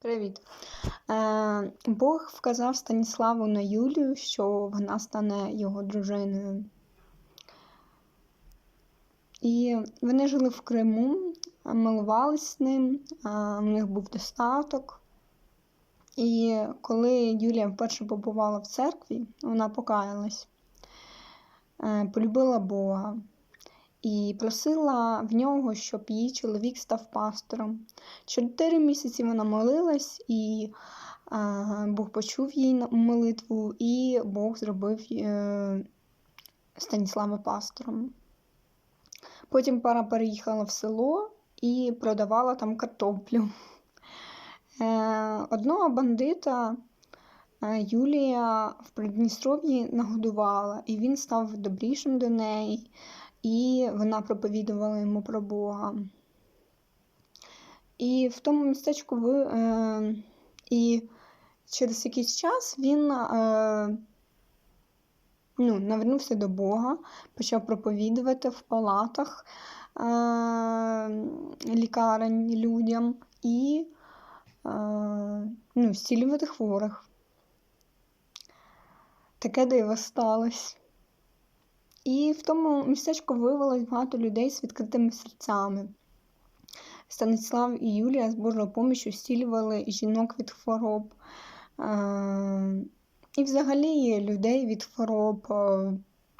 Привіт. Е, Бог вказав Станіславу на Юлію, що вона стане його дружиною. І вони жили в Криму, милувались з ним, а, у них був достаток. І коли Юлія вперше побувала в церкві, вона покаялась, е, полюбила Бога і просила в нього, щоб її чоловік став пастором. Чотири місяці вона молилась, і а, Бог почув її молитву, і Бог зробив е, Станіслава пастором. Потім пара переїхала в село і продавала там картоплю. Е, одного бандита е, Юлія в Придністров'ї нагодувала, і він став добрішим до неї, і вона проповідувала йому про Бога. І в тому містечку ви, е, і через якийсь час він е, ну, навернувся до Бога, почав проповідувати в палатах е, лікарень людям і е, ну, зцілювати хворих. Таке диво сталося. І в тому містечку виявилось багато людей з відкритими серцями. Станіслав і Юлія з Божою поміччю зцілювали жінок від хвороб. Е, І взагалі людей від хвороб. Е,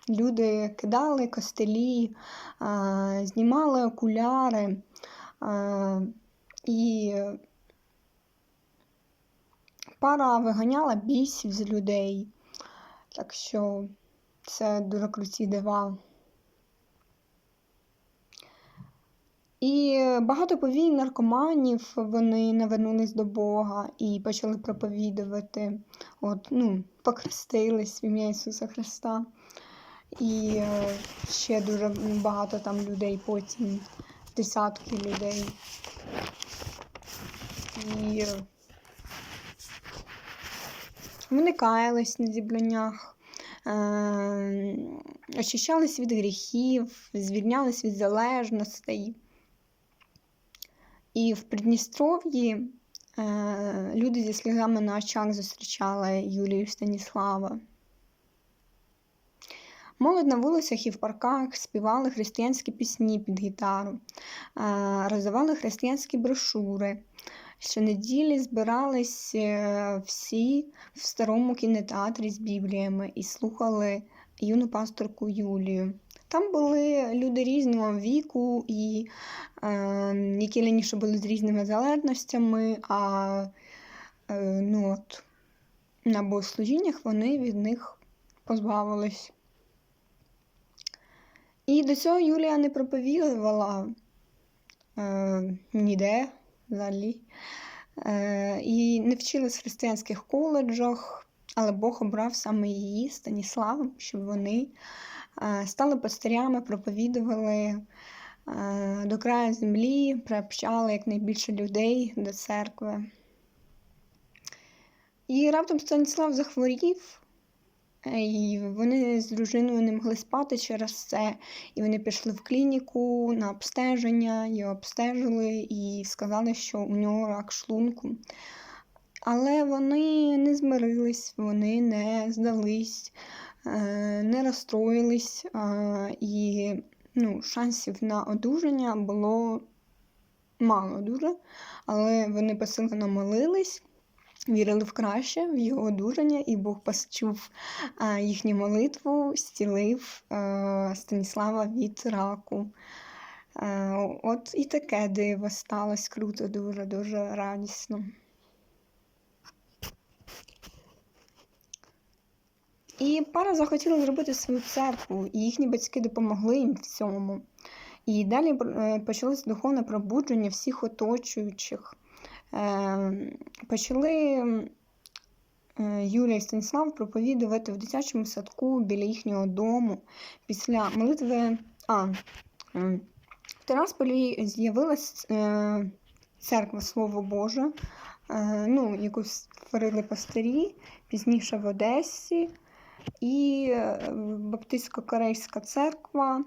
Люди кидали костелі, е, знімали окуляри і пара виганяла бісів з людей. Так що це дуже круті дива. І багато повій наркоманів вони навернулись до Бога і почали проповідувати. От, ну, покрестились в ім'я Ісуса Христа. І е, ще дуже багато там людей потім, десятки людей. І е, вони каялись на зібраннях, е, очищались від гріхів, звільнялись від залежностей. І в Придністров'ї е, люди зі сльозами на очах зустрічали Юлію Станіслава. Молодь на вулицях і в парках співали християнські пісні під гітару, е, роздавали християнські брошури. Щонеділі збирались е, всі в старому кінотеатрі з бібліями і слухали юну пасторку Юлію. Там були люди різного віку, і е, які раніше були з різними залежностями, а е, ну, от, на богослужіннях вони від них позбавились. І до цього Юлія не проповідувала е, ніде взагалі. Е, і не вчилась в християнських коледжах, але Бог обрав саме її, Станіславом, щоб вони е, стали пастирями, проповідували е, до краю землі, приобщали якнайбільше людей до церкви. І раптом Станіслав захворів, і вони з дружиною не могли спати через це. І вони пішли в клініку на обстеження, його обстежили і сказали, що у нього рак шлунку. Але вони не змирились, вони не здались, е, не розстроїлись, і ну, шансів на одужання було мало дуже, але вони посилено молились. Вірили в краще, в його одужання, і Бог почув їхню молитву, зцілив а, Станіслава від раку. От і таке диво сталося круто, дуже дуже радісно. І пара захотіла зробити свою церкву, і їхні батьки допомогли їм в цьому. І далі е, почалось духовне пробудження всіх оточуючих. Е, Почали е, Юлія і Станіслав проповідувати в дитячому садку біля їхнього дому. Після молитви. А, е, в Терасполі з'явилась е, церква Слово Боже, е, ну, яку створили пастирі, пізніше в Одесі. І Баптистсько-Корейська церква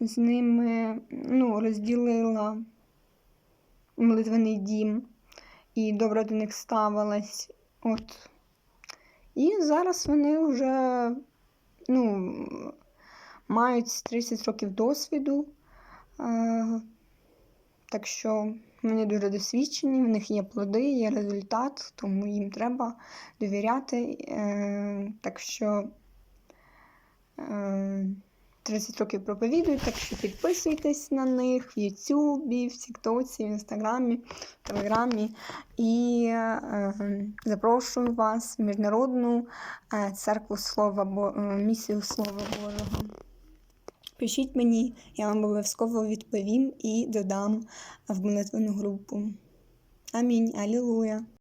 з ними ну, розділила молитвений дім. і добре до них ставилась. От. І зараз вони вже ну, мають 30 років досвіду. Е, так що вони дуже досвідчені, в них є плоди, є результат, тому їм треба довіряти. Е, так що е, 30 років проповідують, так що підписуйтесь на них в Ютубі, в Тіктоці, в Інстаграмі, в Телеграмі. І е, запрошую вас в міжнародну е, церкву Слова Бо... е, місію Слова Божого. Пишіть мені, я вам обов'язково відповім і додам в молитвену групу. Амінь. Алілуя.